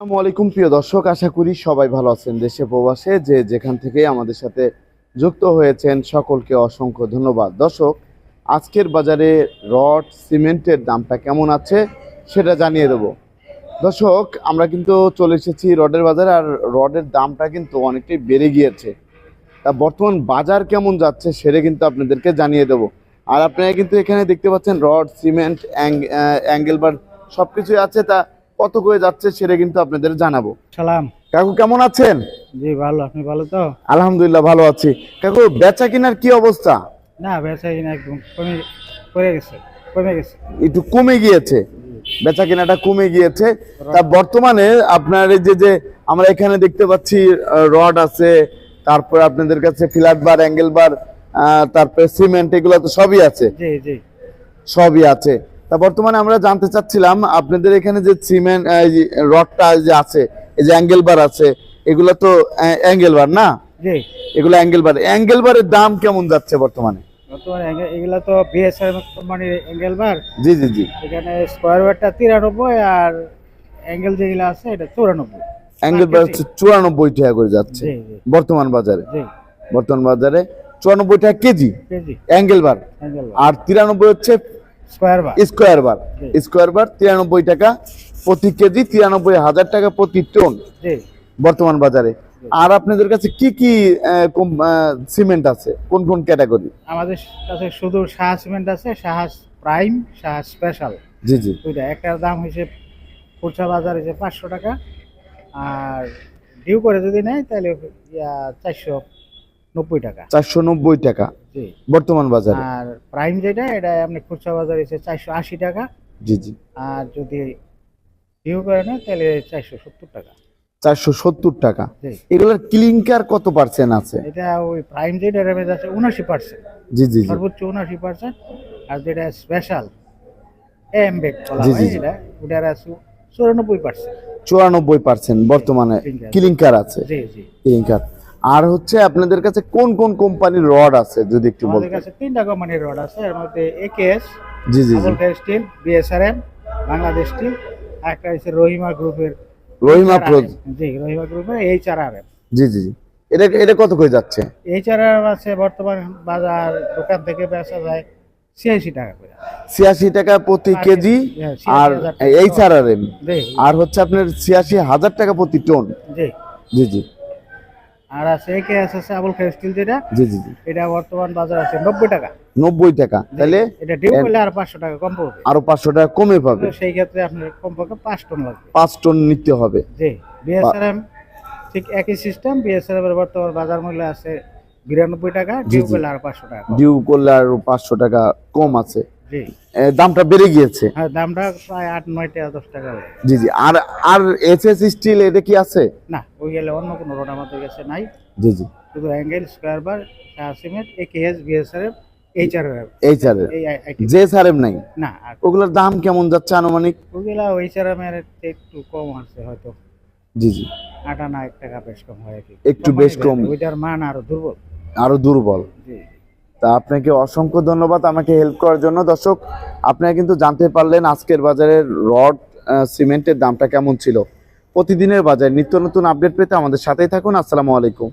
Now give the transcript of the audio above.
আসসালামু আলাইকুম, প্রিয় দর্শক। আশা করি সবাই ভালো আছেন দেশে প্রবাসে, যে যেখান থেকে আমাদের সাথে যুক্ত হয়েছেন সকলকে অসংখ্য ধন্যবাদ। দর্শক, আজকের বাজারে রড, সিমেন্টের দামটা কেমন আছে সেটা জানিয়ে দেব। দর্শক, আমরা কিন্তু চলে এসেছি রডের বাজারে, আর রডের দামটা কিন্তু অনেকটাই বেড়ে গিয়েছে। তা বর্তমান বাজার কেমন যাচ্ছে সেটা কিন্তু আপনাদেরকে জানিয়ে দেব। আর আপনারা কিন্তু এখানে দেখতে পাচ্ছেন রড, সিমেন্ট অ্যাঙ্গেল বার সব কিছুই আছে। তা কত করে যাচ্ছে সেটা কিন্তু আপনাদের জানাব। সালাম। কাকু কেমন আছেন? জি ভালো। আপনি ভালো তো? আলহামদুলিল্লাহ ভালো আছি। কাকু বেচা কিনার কি অবস্থা? না বেচা কিনা একদম কমে পড়ে গেছে কমে গেছে। একটু কমে গিয়েছে। বেচা কেনাটা কমে গিয়েছে। তা বর্তমানে আপনার এই যে যে আমরা এখানে দেখতে পাচ্ছি রড আছে তারপরে আপনাদের কাছে ফ্ল্যাট বার অ্যাঙ্গেল বার তারপরে সিমেন্ট এগুলো তো সবই আছে। জি জি। সবই আছে। তা বর্তমানে আমরা জানতে চাচ্ছিলাম আপনাদের এখানে যে সিমেন্ট রডটা যে আছে এই যে অ্যাঙ্গেল বার আছে এগুলো তো অ্যাঙ্গেল বার না? এগুলো অ্যাঙ্গেল বার অ্যাঙ্গেল বারের দাম কেমন যাচ্ছে বর্তমানে? বর্তমানে এঙ্গে- এগুলা তো বিএসআর কোম্পানির অ্যাঙ্গেল বার জি জি জি। এখানে স্কোয়ার বারটা তিরানব্বই আর অ্যাঙ্গেল যেগুলো আছে এটা চৌরানব্বই। অ্যাঙ্গেল বার হচ্ছে চুরানব্বই টাকা করে যাচ্ছে বর্তমান বাজারে। বর্তমান বাজারে চুরানব্বই টাকা কেজি অ্যাঙ্গেল বার আর তিরানব্বই হচ্ছে square bar square bar square bar তিরানব্বই টাকা প্রতি কেজি তিরানব্বই হাজার টাকা প্রতি টন বর্তমান বাজারে। আর আপনাদের কাছে কি কি সিমেন্ট আছে? কোন কোন ক্যাটাগরি আমাদের কাছে শুধু সাহা সিমেন্ট আছে সাহা প্রাইম সাহা স্পেশাল জি জি। দুইটা। একটার দাম হয়েছে খুচরা বাজার হয়েছে পাঁচশো টাকা। আর ডিউ করে যদি নেয় তাহলে চারশো নব্বই টাকা। চারশো নব্বই টাকা। জি। বর্তমান বাজারে। আর প্রাইম যেটা এটা আপনি খুচরা বাজার হয়েছে চারশো আশি টাকা। জি জি। আর যদি ডিউ করে নেয় তাহলে চারশো সত্তর টাকা। চারশো সত্তর টাকা। এগুলোর ক্লিংকার কত পার্সেন্ট আছে? এটা ওই প্রাইম যেটা রেমেজ আছে উনাশি পার্সেন্ট জি জি সর্বোচ্চ উনাশি পার্সেন্ট আর যেটা স্পেশাল এম বেগ জি, জি, এটা ওটার আছে চুরানব্বই পার্সেন্ট চুরানব্বই পার্সেন্ট বর্তমানে। ক্লিংকার আছে। জি জি। ক্লিংকার আর হচ্ছে আপনাদের কাছে কোন কোন কোম্পানির রড আছে যদি একটু আমাদের বলতেন? কাছে তিনটা কোম্পানির রড আছে। এর মধ্যে একেএস জি জি জি। স্টিল বিএসআরএম বাংলাদেশ স্টিল আর একটা হচ্ছে রহিমা গ্রুপের রহিমা প্রো জি রহিমা গ্রুপের এইচ আর আর এম জি জি জি। এটা এটা কত করে যাচ্ছে? এইচ আর আর আছে বর্তমান বাজার দোকান থেকে বেচা যায় ছিয়াশি টাকা করে। ছিয়াশি টাকা প্রতি কেজি হ্যাঁ, আর 86,000 এইচ আর আর এম জি। আর হচ্ছে আপনার ছিয়াশি হাজার টাকা প্রতি টন। জি। জি জি। আর আছে একেএস আছে আবুল খায়ের স্টিল যেটা জি জি জি। এটা বর্তমান বাজার আছে নব্বই টাকা। নব্বই টাকা। তাহলে এটা ডিউ করলে আর পাঁচশো টাকা কম পড়বে। আরও পাঁচশো টাকা কমে পাবে। সেই ক্ষেত্রে আপনার কমপক্ষে পাঁচ টন লাগবে। পাঁচ টন নিতে হবে। জি বিএসআরএম ঠিক একই সিস্টেম বিএসআরএম এর বর্তমান বাজার মূল্য আছে বিরানব্বই টাকা ডিউ করলে আর পাঁচশো টাকা কম। ডিউ করলে আরও পাঁচশো টাকা কম আছে। দামটা বেড়ে গিয়েছে? হ্যাঁ দামটা প্রায় আট নয় টাকা দশ টাকা। জি জি। আর আর এস এস স্টিল এটা কি আছে? না ওই গেলে অন্য কোনো রোড আমাদের কাছে নাই। জি জি। শুধু angle square bar Shah cement AKS আর আর নাই? না আর ওগুলোর দাম কেমন যাচ্ছে আনুমানিক? ওগুলা আর একটু কম আছে হয়তো। জি জি। আট এক টাকা বেশ কম হয় একটু বেশ কম। ওইটার মান আরও দুর্বল। আরও দুর্বল। জি। তা আপনাকে অসংখ্য ধন্যবাদ আমাকে হেল্প করার জন্য। দর্শক, আপনারা কিন্তু জানতে পারলেন আজকের বাজারে রড সিমেন্টের দামটা কেমন ছিল। প্রতিদিনের বাজার, নিত্য নতুন আপডেট পেতে আমাদের সাথেই থাকুন। আসসালামু আলাইকুম।